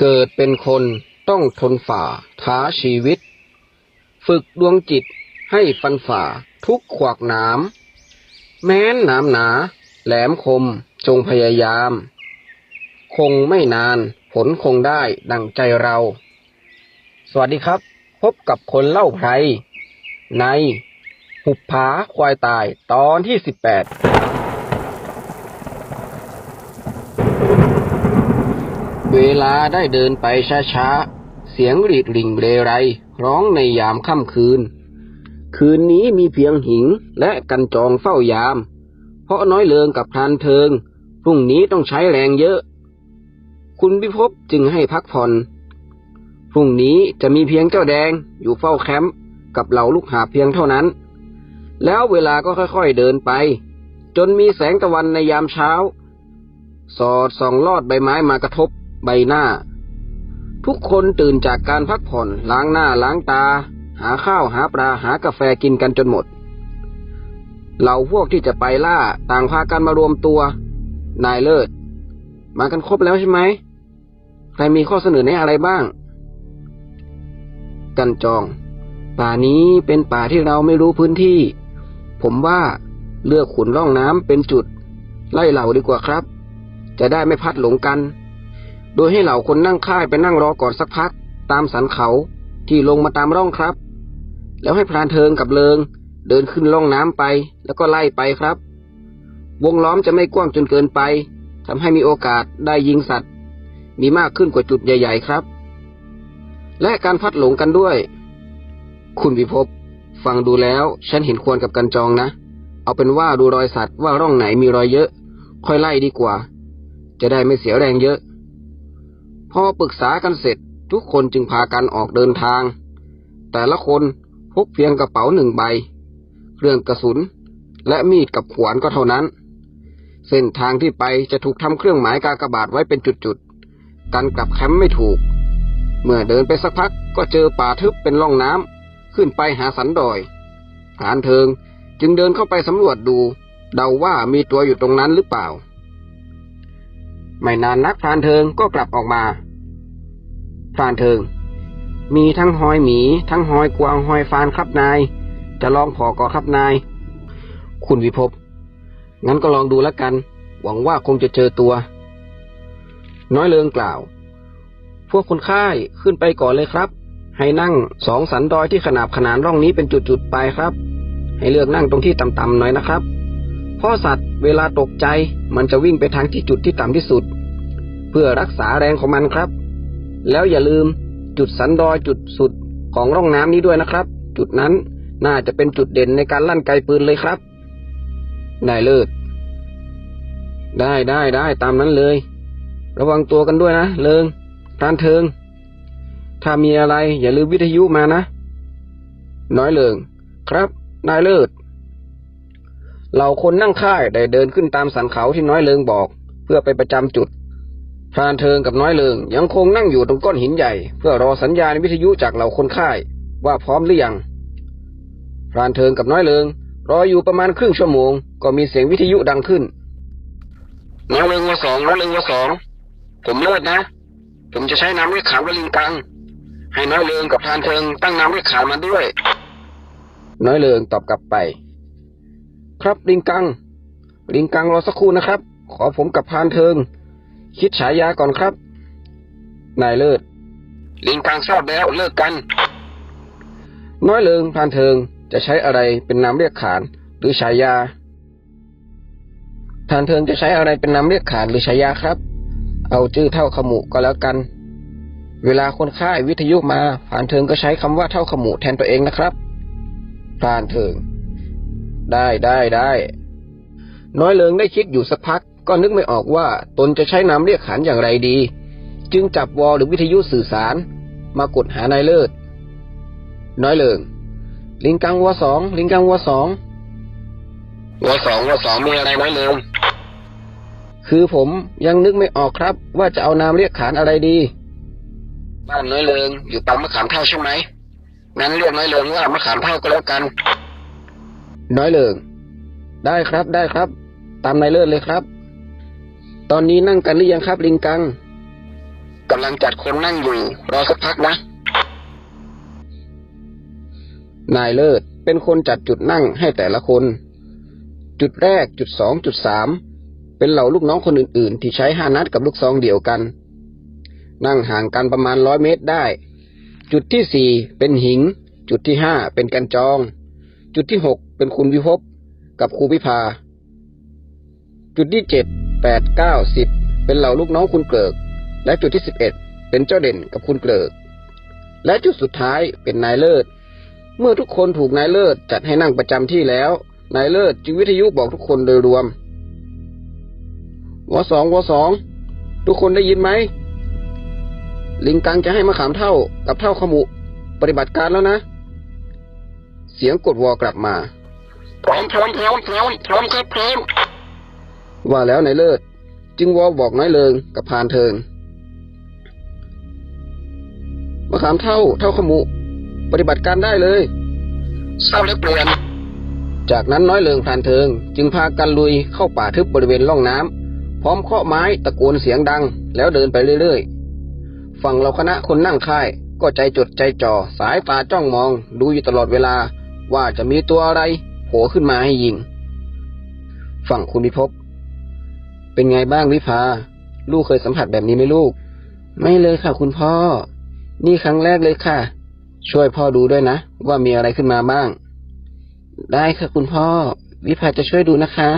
เกิดเป็นคนต้องทนฝ่าท้าชีวิต ฝึกดวงจิตให้ฟันฝ่าทุกขวากหนามแม้นหนามหนา แหลมคมจงพยายาม คงไม่นานผลคงได้ดังใจเรา สวัสดีครับ พบกับคนเล่าไพรในหุบผาควายตายตอนที่สิบแปด เวลาได้เดินไปช้าๆ เสียงหรีดริ่งเรไร ร้องในยามค่ำคืน คืนนี้มีเพียงหิงและกันจองเฝ้ายาม เพราะน้อยเลิงกับพรานเทิง พรุ่งนี้ต้องใช้แรงเยอะ คุณพิภพจึงให้พักผ่อน พรุ่งนี้จะมีเพียงเจ้าแดงอยู่เฝ้าแคมป์กับเหล่าลูกหาเพียงเท่านั้น แล้วเวลาก็ค่อยๆเดินไป จนมีแสงตะวันในยามเช้า สอดส่องลอดใบไม้มากระทบ ใบหน้า ทุกคนตื่นจากการพักผ่อนล้างหน้าล้างตา หาข้าวหาปลาหากาแฟกินกันจนหมด เหล่าพวกที่จะไปล่าต่างพากันมารวมตัว นายเลิศ มากันครบแล้วใช่ไหมใครมีข้อเสนอแนะอะไรบ้าง กันจอง ป่านี้เป็นป่าที่เราไม่รู้พื้นที่ ผมว่าเลือกขุนร่องน้ำเป็นจุด ไล่เหล่าดีกว่าครับ จะได้ไม่พัดหลงกัน โดยให้เหล่าคนนั่งค่ายไปนั่งรอก่อนสักพัก ตามสันเขาที่ลงมาตามร่องครับ แล้วให้พรานเทิงกับเลิง เดินขึ้นร่องน้ำไป แล้วก็ไล่ไปครับ วงล้อมจะไม่กว้างจนเกินไปทำให้มีโอกาสได้ยิงสัตว์ มีมากขึ้นกว่าจุดใหญ่ ๆ ครับ และการพัดหลงกันด้วย คุณวิภพฟังดูแล้วฉันเห็นควรกับกันจองนะ เอาเป็นว่าดูรอยสัตว์ว่าร่องไหนมีรอยเยอะ ค่อยไล่ดีกว่า จะได้ไม่เสียแรงเยอะ พอปรึกษากันเสร็จทุกคนจึงพากันออกเดินทาง แต่ละคนพกเพียงกระเป๋าหนึ่งใบ เครื่องกระสุน และมีดกับขวานก็เท่านั้น เส้นทางที่ไปจะถูกทำเครื่องหมายกากบาทไว้เป็นจุดๆกันกลับแคมป์ไม่ถูก เมื่อเดินไปสักพักก็เจอป่าทึบเป็นร่องน้ำขึ้นไปหาสันดอยผานเทิงจึงเดินเข้าไปสำรวจดู เดาว่ามีตัวอยู่ตรงนั้นหรือเปล่า ไม่นานนักพรานเทิงก็กลับออกมาพรานเทิง มีทั้งหอยหมี ทั้งหอยกวางหอยฟานครับนาย จะลองพอก่อครับนาย คุณวิภพงั้นก็ลองดูแล้วกัน หวังว่าคงจะเจอตัว น้อยเลิงกล่าว พวกคนค่ายขึ้นไปก่อนเลยครับ ให้นั่งสองสันดอยที่ขนาบขนานร่องนี้เป็นจุดๆไปครับ ให้เลือกนั่งตรงที่ต่ำๆหน่อยนะครับ เพราะสัตว์เวลาตกใจมันจะวิ่งไปทางที่จุดที่ต่ำที่สุด เพื่อรักษาแรงของมันครับ แล้วอย่าลืมจุดสันดอยจุดสุดของร่องน้ำนี้ด้วยนะครับ จุดนั้นน่าจะเป็นจุดเด่นในการลั่นไกปืนเลยครับนายเลิศได้ได้ได้ตามนั้นเลย ระวังตัวกันด้วยนะ เลิงพรานเทิง ถ้ามีอะไรอย่าลืมวิทยุมานะ น้อยเลิง ครับนายเลิศ เหล่าคนนั่งค่ายได้เดินขึ้นตามสันเขาที่น้อยเลิงบอก เพื่อไปประจำจุดพรานเทิงกับน้อยเลิงยังคงนั่งอยู่ตรงก้อนหินใหญ่ เพื่อรอสัญญาณวิทยุจากเหล่าคนค่าย ว่าพร้อมหรือยัง พรานเทิงกับน้อยเลิง รออยู่ประมาณครึ่งชั่วโมง ก็มีเสียงวิทยุดังขึ้นน้อยเลิงวสองน้อยเลิงวสองผมเลิศนะ ผมจะใช้น้ำเรียกขาวกับลิงกัง ให้น้อยเลิงกับพรานเทิงตั้งน้ำเรียกขาวมาด้วย น้อยเลิงตอบกลับไป ครับลิงกัง ลิงกังรอสักครู่นะครับ ขอผมกับพานเทิง คิดฉายาก่อนครับ นายเลิศ ลิงกังทราบแล้วเลิกกัน น้อยเลิงพานเทิงจะใช้อะไรเป็นนามเรียกขานหรือฉายาพานเทิงจะใช้อะไรเป็นนามเรียกขานหรือฉายาครับ เอาชื่อเท่าขมุก็แล้วกัน เวลาคนค่ายวิทยุมาพานเทิงก็ใช้คำว่าเท่าขมุแทนตัวเองนะครับพานเทิง ได้ได้ได้ น้อยเลิงได้คิดอยู่สักพัก ก็นึกไม่ออกว่าตนจะใช้นามเรียกขานอย่างไรดี จึงจับวอลหรือวิทยุสื่อสาร มากดหานายเลิศ น้อยเลิง ลิงกังวัวสองลิงกังวัวสองวัวสองวัวสองมีอะไรน้อยเลิงคือผมยังนึกไม่ออกครับ ว่าจะเอานามเรียกขานอะไรดี บ้านน้อยเลิงอยู่ปังมะขามเท่าใช่ไหมงั้นเรียกน้อยเลิงว่ามะขามเท่าก็แล้วกัน น้อยเลิงได้ครับได้ครับ ตามนายเลิศเลยครับ ตอนนี้นั่งกันหรือยังครับลิงกังกำลังจัดคนนั่งอยู่รอสักพักนะ นายเลิศเป็นคนจัดจุดนั่งให้แต่ละคน จุดแรกจุดสองจุดสามเป็นเหล่าลูกน้องคนอื่น ๆ ที่ใช้ห้านัดกับลูกซองเดียวกัน นั่งห่างกันประมาณร้อยเมตรได้ จุดที่สี่เป็นหิง จุดที่ห้าเป็นกันจอง จุดที่หกเป็นคุณวิภพกับครูพิพา จุดที่เจ็ดแปดเก้าสิบเป็นเหล่าลูกน้องคุณเกลิก และจุดที่สิบเอ็ดเป็นเจ้าเด่นกับคุณเกลิก และจุดสุดท้ายเป็นนายเลิศ เมื่อทุกคนถูกนายเลิศจัดให้นั่งประจำที่แล้ว นายเลิศจึงวิทยุบอกทุกคนโดยรวมวสองวสองทุกคนได้ยินไหม ลิงกังจะให้มะขามเท่ากับเท่าขมุ ปฏิบัติการแล้วนะ เสียงกดวอกลับมาพร้อมพร้อมพร้อมพร้อมพร้อมครับพร้อมว่าแล้วนายเลิศ จึงวอบอกน้อยเลิงกับพานเทิงมะขามเท่าเท่าขมุ ปฏิบัติการได้เลยเศร้าเหลือเปลี่ยนจากนั้นน้อยเลิงพรานเทิง จึงพากันลุยเข้าป่าทึบบริเวณร่องน้ำพร้อมเคาะไม้ตะโกนเสียงดัง แล้วเดินไปเรื่อยๆฝั่งเราคณะคนนั่งค่าย ก็ใจจดใจจ่อสายตาจ้องมอง ดูอยู่ตลอดเวลา ว่าจะมีตัวอะไรโผล่ขึ้นมาให้ยิง ฝั่งคุณพิภพเป็นไงบ้างวิภา ลูกเคยสัมผัสแบบนี้ไหมลูก ไม่เลยค่ะ คุณพ่อ นี่ครั้งแรกเลยค่ะ ช่วยพ่อดูด้วยนะ ว่ามีอะไรขึ้นมาบ้าง ได้ค่ะคุณพ่อ วิภาจะช่วยดูนะคะ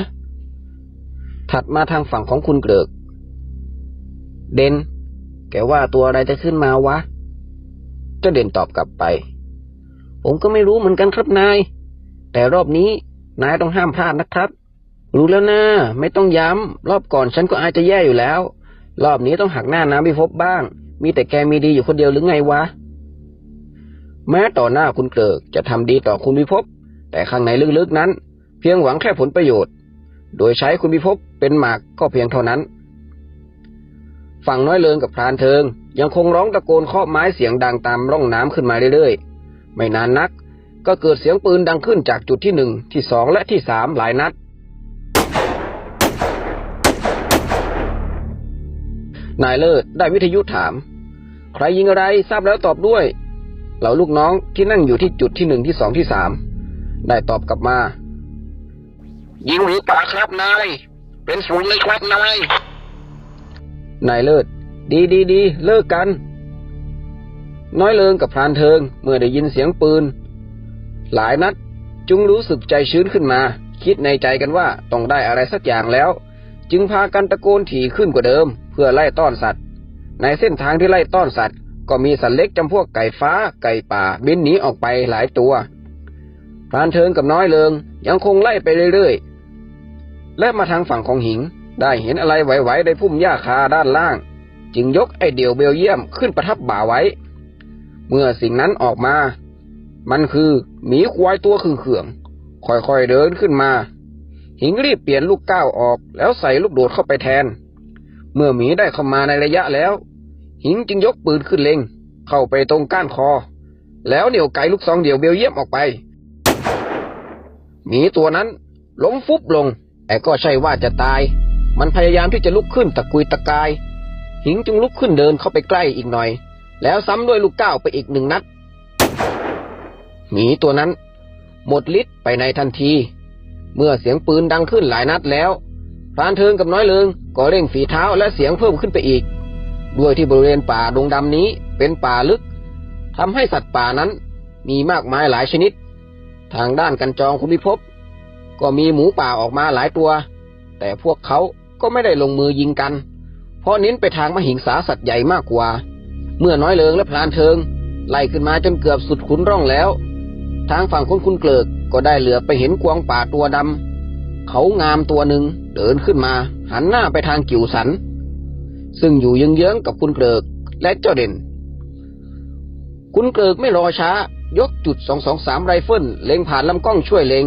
ถัดมาทางฝั่งของคุณเกริกเดนแกว่าตัวอะไรจะขึ้นมาวะ เจ้าเด่นตอบกลับไป ผมก็ไม่รู้เหมือนกันครับนาย แต่รอบนี้นายต้องห้ามพลาดนะครับ รู้แล้วนะไม่ต้องย้ำ รอบก่อนฉันก็อาจจะแย่อยู่แล้ว รอบนี้ต้องหักหน้าน้ำพิภพบ้าง มีแต่แกมีดีอยู่คนเดียวหรือไงวะ แม้ต่อหน้าคุณเกริกจะทำดีต่อคุณพิภพ แต่ข้างในลึกๆนั้น เพียงหวังแค่ผลประโยชน์ โดยใช้คุณพิภพเป็นหมากก็เพียงเท่านั้น ฝั่งน้อยเลิงกับพรานเทิง ยังคงร้องตะโกนเคาะไม้เสียงดังตามร่องน้ำขึ้นมาเรื่อยๆ ไม่นานนัก ก็เกิดเสียงปืนดังขึ้นจากจุดที่หนึ่งที่สองและที่สามหลายนัด นายเลิศได้วิทยุถาม ใครยิงอะไรทราบแล้วตอบด้วยเหล่าลูกน้องที่นั่งอยู่ที่จุดที่หนึ่งที่สองที่สามได้ตอบกลับมา ยิงหมูป่าครับนายเป็นศูนย์เลยครับนายนายเลิศดีดีดีเลิกกัน น้อยเลิงกับพรานเทิงเมื่อได้ยินเสียงปืน หลายนัดจึงรู้สึกใจชื้นขึ้นมา คิดในใจกันว่าต้องได้อะไรสักอย่างแล้ว จึงพากันตะโกนถี่ขึ้นกว่าเดิม เพื่อไล่ต้อนสัตว์ ในเส้นทางที่ไล่ต้อนสัตว์ ก็มีสัตว์เล็กจำพวกไก่ฟ้า ไก่ป่าบินหนีออกไปหลายตัวพรานเทิงกับน้อยเลิงยังคงไล่ไปเรื่อยๆ และมาทางฝั่งของหิง ได้เห็นอะไรไหวๆในพุ่มหญ้าคาด้านล่าง จึงยกไอเดี่ยวเบลเยียมขึ้นประทับบ่าไว้ เมื่อสิ่งนั้นออกมา มันคือหมีควายตัวขึงค่อยๆเดินขึ้นมา หิงรีบเปลี่ยนลูกก้าวออก แล้วใส่ลูกโดดเข้าไปแทน เมื่อหมีได้เข้ามาในระยะแล้ว หิงจึงยกปืนขึ้นเล็ง เข้าไปตรงก้านคอ แล้วเหนี่ยวไกลูกซองเดี่ยวเบลเยียมออกไป หมีตัวนั้นล้มฟุบลง แต่ก็ใช่ว่าจะตาย มันพยายามที่จะลุกขึ้นตะกุยตะกาย หิงจึงลุกขึ้นเดินเข้าไปใกล้อีกหน่อย แล้วซ้ำด้วยลูกก้าวไปอีกหนึ่งนัด หมีตัวนั้น หมดฤทธิ์ไปในทันที เมื่อเสียงปืนดังขึ้นหลายนัดแล้วพรานเทิงกับน้อยเลิงก็เร่งฝีเท้าและเสียงเพิ่มขึ้นไปอีก ด้วยที่บริเวณป่าดงดำนี้เป็นป่าลึกทำให้สัตว์ป่านั้นมีมากมายหลายชนิด ทางด้านกันจองคุณพิภพก็มีหมูป่าออกมาหลายตัว แต่พวกเขาก็ไม่ได้ลงมือยิงกัน เพราะเน้นไปทางมหิงสาสัตว์ใหญ่มากกว่า เมื่อน้อยเลิงและพลานเทิง ไล่ขึ้นมาจนเกือบสุดขุนร่องแล้ว ทางฝั่งคนคุณเกลิกก็ได้เหลือไปเห็นกวางป่าตัวดำเขางามตัวหนึ่งเดินขึ้นมา หันหน้าไปทางกิ่วสัน ซึ่งอยู่ยงเยื้องกับคุณเกลิกและเจ้าเด่น คุณเกลิกไม่รอช้ายกจุดสองสองสามไรเฟิลเล็งผ่านลำกล้องช่วยเล็ง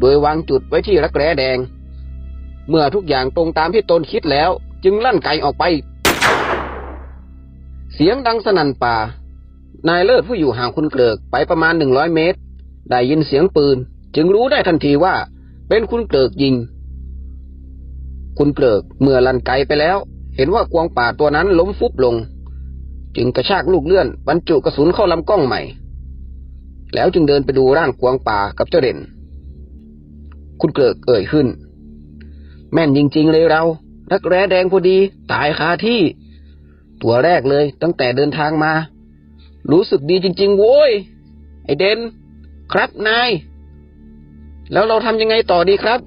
โดยวางจุดไว้ที่รักแร้แดง เมื่อทุกอย่างตรงตามที่ตนคิดแล้ว จึงลั่นไกออกไป เสียงดังสนั่นป่า นายเลิศผู้อยู่ห่างคุณเกลิกไปประมาณหนึ่งร้อยเมตร ได้ยินเสียงปืน จึงรู้ได้ทันทีว่า เป็นคุณเกลิกยิง คุณเกลิกเมื่อลันไกไปแล้ว เห็นว่ากวางป่าตัวนั้นล้มฟุบลง จึงกระชากลูกเลื่อนบรรจุกระสุนเข้าลำกล้องใหม่ แล้วจึงเดินไปดูร่างกวางป่ากับเจ้าเด่น คุณเกิกเอ่ยขึ้น แม่นจริง ๆ เลยเรารักแร้แดงพอดี ตายคาที่ ตัวแรกเลย ตั้งแต่เดินทางมา รู้สึกดีจริง ๆ โว้ย ไอเดน ครับนาย แล้วเราทำยังไงต่อดีครับ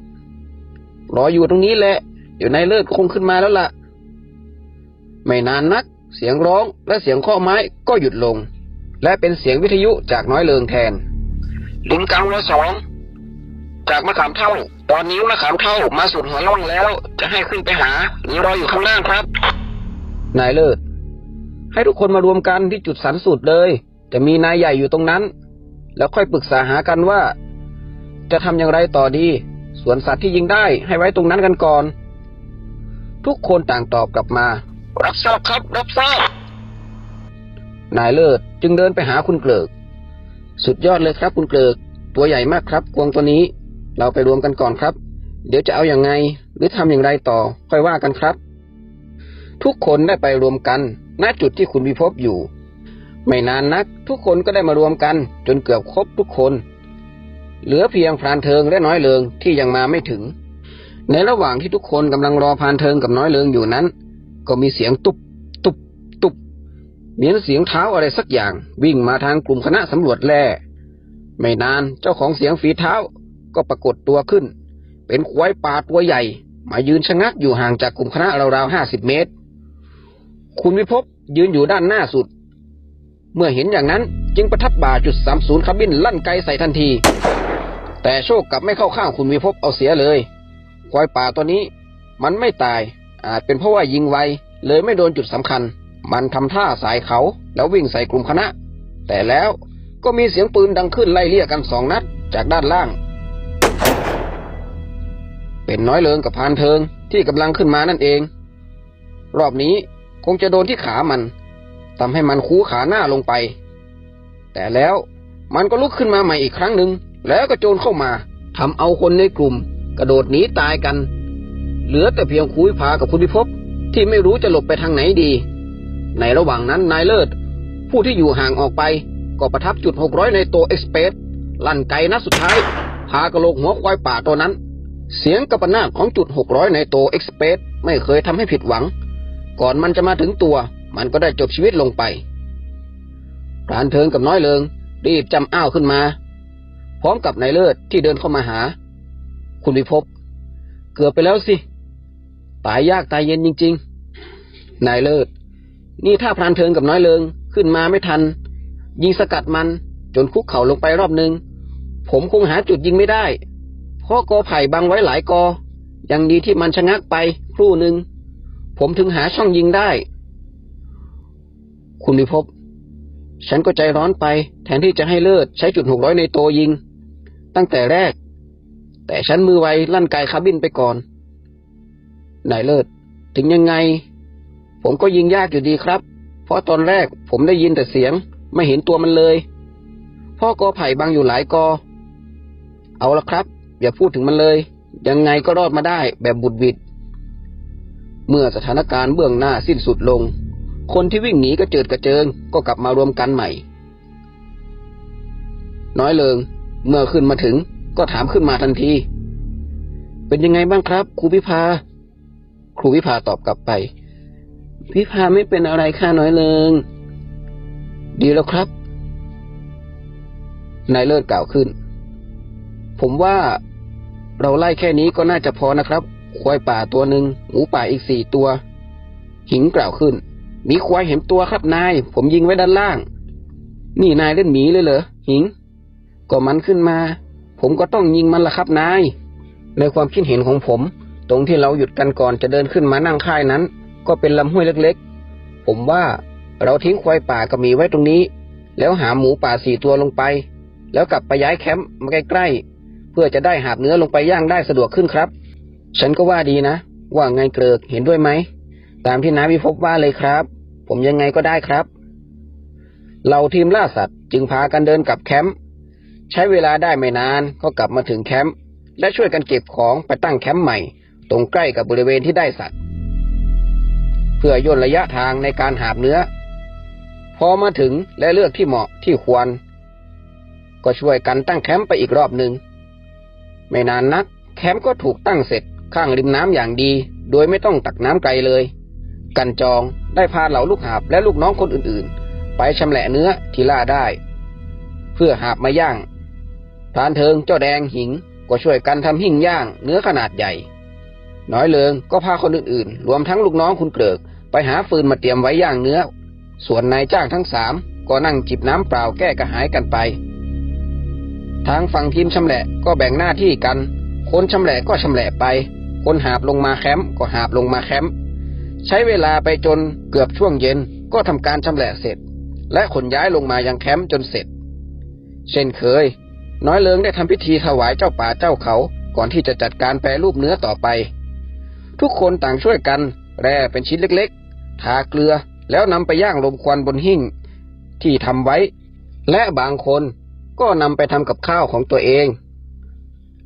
รออยู่ตรงนี้แหละ เดี๋ยวนายเลิศคงขึ้นมาแล้วล่ะ ไม่นานนัก เสียงร้องและเสียงข้อไม้ก็หยุดลง และเป็นเสียงวิทยุจากน้อยเลิงแทนลิงกังละสองจากมะขามเท่า ตอนนี้มะขามเท่ามาสุดหัวล่องแล้ว จะให้ขึ้นไปหาหรือรออยู่ข้างล่างครับ นายเลิศ ให้ทุกคนมารวมกันที่จุดสันสุดเลย จะมีนายใหญ่อยู่ตรงนั้น แล้วค่อยปรึกษาหากันว่า จะทำอย่างไรต่อดีส่วนสัตว์ที่ยิงได้ให้ไว้ตรงนั้นกันก่อน ทุกคนต่างตอบกลับมา รับทราบครับ รับทราบ นายเลิศจึงเดินไปหาคุณเกลิก สุดยอดเลยครับคุณเกลิก ตัวใหญ่มากครับกวางตัวนี้ เราไปรวมกันก่อนครับ เดี๋ยวจะเอาอย่างไง หรือทำอย่างไรต่อ ค่อยว่ากันครับ ทุกคนได้ไปรวมกัน ณจุดที่คุณวิภพอยู่ ไม่นานนัก ทุกคนก็ได้มารวมกัน จนเกือบครบทุกคน เหลือเพียงพรานเทิงและน้อยเลิงที่ยังมาไม่ถึง ในระหว่างที่ทุกคนกำลังรอพรานเทิงกับน้อยเลิงอยู่นั้น ก็มีเสียงตุบตุบตุบเหมือนเสียงเท้าอะไรสักอย่าง วิ่งมาทางกลุ่มคณะสำรวจแร่ไม่นานเจ้าของเสียงฝีเท้าก็ปรากฏตัวขึ้น เป็นควายป่าตัวใหญ่ มายืนชะงักอยู่ห่างจากกลุ่มคณะราวๆห้าสิบเมตร คุณวิภพยืนอยู่ด้านหน้าสุด เมื่อเห็นอย่างนั้นจึงประทับบ่าจุดสามศูนย์ขับบินลั่นไกลใส่ทันที แต่โชคกลับไม่เข้าข้างคุณวิภพเอาเสียเลย ควายป่าตัวนี้มันไม่ตาย อาจเป็นเพราะว่ายิงไว เลยไม่โดนจุดสำคัญ มันทำท่าสายเขาแล้ววิ่งใส่กลุ่มคณะ แต่แล้วก็มีเสียงปืนดังขึ้นไล่เลี่ยกันสองนัดจากด้านล่าง เป็นน้อยเลิงกับพานเทิงที่กำลังขึ้นมานั่นเอง รอบนี้ คงจะโดนที่ขามันทำให้มันคูขาหน้าลงไป แต่แล้วมันก็ลุกขึ้นมาใหม่อีกครั้งหนึ่งแล้วก็โจรเข้ามาทำเอาคนในกลุ่ม กระโดดหนีตายกัน เหลือแต่เพียงคุยพากับคุณพิภพที่ไม่รู้จะหลบไปทางไหนดี ในระหว่างนั้นนายเลิศ ผู้ที่อยู่ห่างออกไป ก็ประทับจุดหกร้อยในตัวเอ็กซ์เพสลั่นไกนัดสุดท้ายพากระโหลกหัวควายป่าตัวนั้น เสียงกระปนาของจุดหกร้อยในตัวเอ็กซ์เพสไม่เคยทำให้ผิดหวัง ก่อนมันจะมาถึงตัว มันก็ได้จบชีวิตลงไปพรานเทิงกับน้อยเลิง รีบจำอ้าวขึ้นมา พร้อมกับนายเลิศที่เดินเข้ามาหา คุณวิภพเกือบไปแล้วสิ ตายยากตายเย็นจริง ๆ นายเลิศ นี่ถ้าพรานเทิงกับน้อยเลิงขึ้นมาไม่ทัน ยิงสกัดมันจนคุกเข่าลงไปรอบหนึ่งผมคงหาจุดยิงไม่ได้ เพราะกอไผ่บังไว้หลายกอ ยังดีที่มันชะงักไปครู่หนึ่ง ผมถึงหาช่องยิงได้ คุณวิภพฉันก็ใจร้อนไป แทนที่จะให้เลิศใช้จุดหกร้อยในโตยิง ตั้งแต่แรก แต่ฉันมือไวลั่นไกคาบินไปก่อน นายเลิศ ถึงยังไง ผมก็ยิงยากอยู่ดีครับ เพราะตอนแรกผมได้ยินแต่เสียง ไม่เห็นตัวมันเลย พ่อกอไผ่บางอยู่หลายกอ เอาละครับ อย่าพูดถึงมันเลย ยังไงก็รอดมาได้แบบบุดวิด เมื่อสถานการณ์เบื้องหน้าสิ้นสุดลง คนที่วิ่งหนีกระเจิดกระเจิงก็กลับมารวมกันใหม่ น้อยเลิง เมื่อขึ้นมาถึงก็ถามขึ้นมาทันที เป็นยังไงบ้างครับครูพิพา ครูวิภาตอบกลับไป พิพาไม่เป็นอะไรค่ะน้อยเลิง ดีแล้วครับ นายเลิศกล่าวขึ้น ผมว่าเราไล่แค่นี้ก็น่าจะพอนะครับ ควายป่าตัวหนึ่งหมูป่าอีกสี่ตัว หิงกล่าวขึ้น มีควายเห็นตัวครับนาย ผมยิงไว้ด้านล่าง นี่นายเล่นหมีเลยเหรอหิง ก็มันขึ้นมา ผมก็ต้องยิงมันละครับนาย ในความคิดเห็นของผม ตรงที่เราหยุดกันก่อนจะเดินขึ้นมานั่งค่ายนั้น ก็เป็นลำห้วยเล็กๆ ผมว่าเราทิ้งควายป่ากับหมีไว้ตรงนี้ แล้วหาหมูป่าสี่ตัวลงไป แล้วกลับไปย้ายแคมป์มาใกล้ๆเพื่อจะได้หาบเนื้อลงไปย่างได้สะดวกขึ้นครับ ฉันก็ว่าดีนะ ว่าไงเกลิกเห็นด้วยไหม ตามที่น้าวิภพว่าเลยครับ ผมยังไงก็ได้ครับ เราทีมล่าสัตว์จึงพากันเดินกลับแคมป์ใช้เวลาได้ไม่นานก็กลับมาถึงแคมป์และช่วยกันเก็บของไปตั้งแคมป์ใหม่ ตรงใกล้กับบริเวณที่ได้สัตว์ เพื่อย่นระยะทางในการหาบเนื้อ พอมาถึงและเลือกที่เหมาะที่ควร ก็ช่วยกันตั้งแคมป์ไปอีกรอบหนึ่งไม่นานนัก แคมป์ก็ถูกตั้งเสร็จ ข้างริมน้ำอย่างดี โดยไม่ต้องตักน้ำไกลเลย กันจองได้พาเหล่าลูกหาบและลูกน้องคนอื่นๆ ไปชำแหละเนื้อที่ล่าได้ เพื่อหาบมาย่างพานเทิงเจ้าแดงหิงก็ช่วยกันทำหิ่งย่างเนื้อขนาดใหญ่ น้อยเลิงก็พาคนอื่นๆ รวมทั้งลูกน้องคุณเกลิก ไปหาฟืนมาเตรียมไว้ย่างเนื้อ ส่วนนายจ้างทั้งสามก็นั่งจิบน้ำเปล่าแก้กระหายกันไป ทางฝั่งทีมชำแหละก็แบ่งหน้าที่กัน คนชำแหละก็ชำแหละไป คนหาบลงมาแคมป์ก็หาบลงมาแคมป์ใช้เวลาไปจนเกือบช่วงเย็นก็ทำการชำแหละเสร็จ และขนย้ายลงมายังแคมป์จนเสร็จ เช่นเคย น้อยเลิงได้ทำพิธีถวายเจ้าป่าเจ้าเขาก่อนที่จะจัดการแปรรูปเนื้อต่อไป ทุกคนต่างช่วยกันแร่เป็นชิ้นเล็กๆ ทาเกลือแล้วนำไปย่างลมควันบนหิ้งที่ทำไว้ และบางคนก็นำไปทำกับข้าวของตัวเอง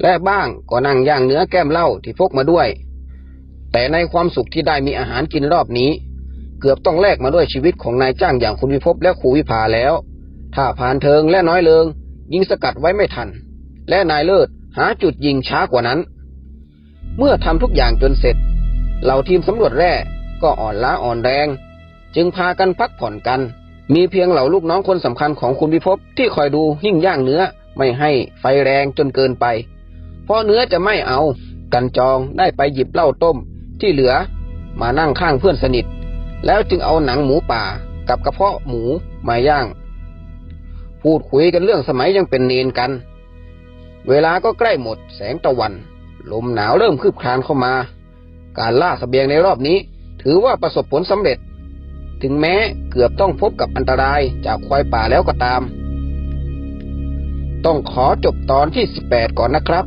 และบ้างก็นั่งย่างเนื้อแก้มเหล้าที่พกมาด้วย แต่ในความสุขที่ได้มีอาหารกินรอบนี้ เกือบต้องแลกมาด้วยชีวิตของนายจ้างอย่างคุณวิภพและครูวิภาแล้ว ถ้าพานเทิงและน้อยเลิง ยิงสกัดไว้ไม่ทัน และนายเลิศหาจุดยิงช้ากว่านั้น เมื่อทำทุกอย่างจนเสร็จ เหล่าทีมสำรวจแร่ก็อ่อนล้าอ่อนแรง จึงพากันพักผ่อนกัน มีเพียงเหล่าลูกน้องคนสำคัญของคุณวิภพที่คอยดูหิ้งย่างเนื้อไม่ให้ไฟแรงจนเกินไป เพราะเนื้อจะไม่เอา กันจองได้ไปหยิบเหล้าต้มที่เหลือมานั่งข้างเพื่อนสนิท แล้วจึงเอาหนังหมูป่ากับกระเพาะหมูมาย่าง พูดคุยกันเรื่องสมัยยังเป็นเนนกัน เวลาก็ใกล้หมดแสงตะวัน ลมหนาวเริ่มคืบคลานเข้ามา การล่าสเสบียงในรอบนี้ ถือว่าประสบผลสำเร็จ ถึงแม้เกือบต้องพบกับอันตรายจากควายป่าแล้วก็ตาม ต้องขอจบตอนที่ 18 ก่อนนะครับ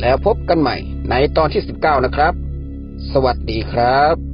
แล้วพบกันใหม่ในตอนที่ 19 นะครับ สวัสดีครับ